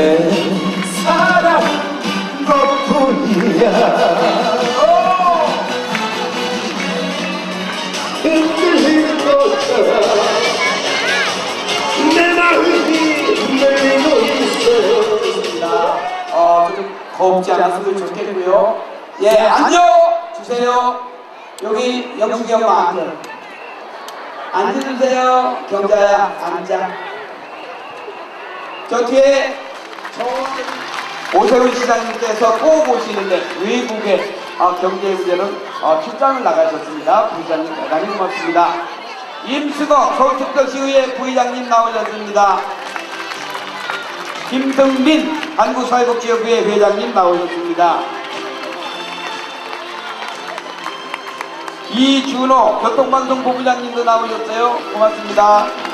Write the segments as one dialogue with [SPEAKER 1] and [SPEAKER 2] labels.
[SPEAKER 1] 내 사랑 너뿐이야 흔들릴 것처럼 내 마음이 흔들리고 있어
[SPEAKER 2] 어, 좀 겁지 않았으면 좋겠고요. 예, 앉아 주세요. 여기 영숙이 엄마 앉아. 앉아주세요. 경자야, 앉아. 저 뒤에 저 오세훈 시장님께서 꼭 오시는데 외국에 아, 경제 문제는 어, 출장을 나가셨습니다. 부장님 대단히 고맙습니다. 임수거 서울특별시의회 부의장님 나오셨습니다. 김승민 한국사회복지협의회 회장님 나오셨습니다. 이준호 교통방송 본부장님도 나오셨어요. 고맙습니다.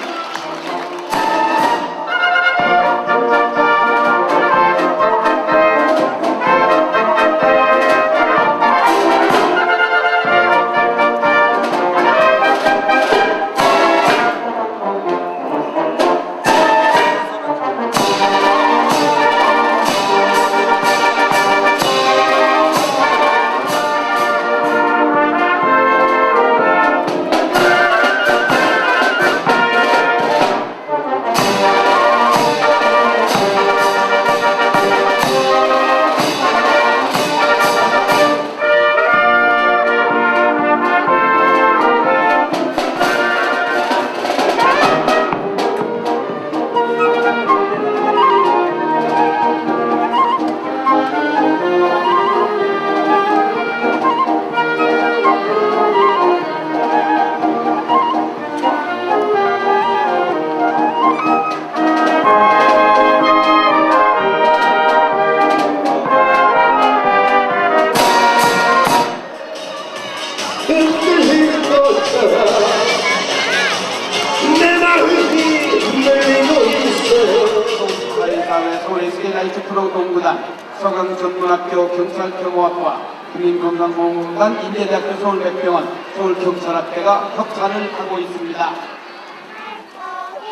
[SPEAKER 2] 프로 동구단 서강전문학교 경찰경호학과 국민건강보험공단 인제대학교 서울백병원 서울경찰학회가 협찬을 하고 있습니다.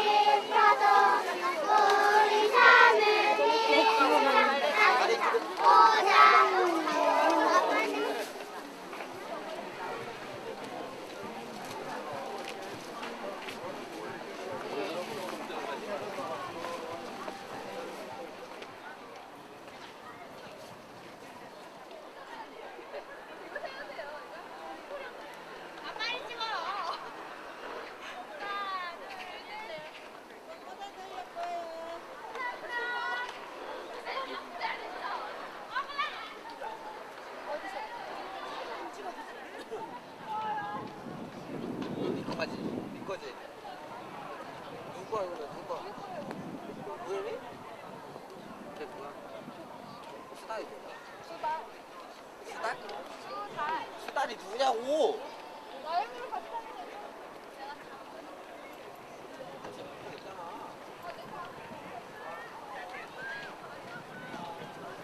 [SPEAKER 3] 거기서도 우리 사는 보자는 빨리 찍어. 하나, 둘, 셋.
[SPEAKER 4] 니거 가지? 니 거지? 누구 하는 거야? 누구? 우연히? 걔 누가? 수달이 누구야? 수달? 수달이 누구냐고?
[SPEAKER 3] 얼굴 같아.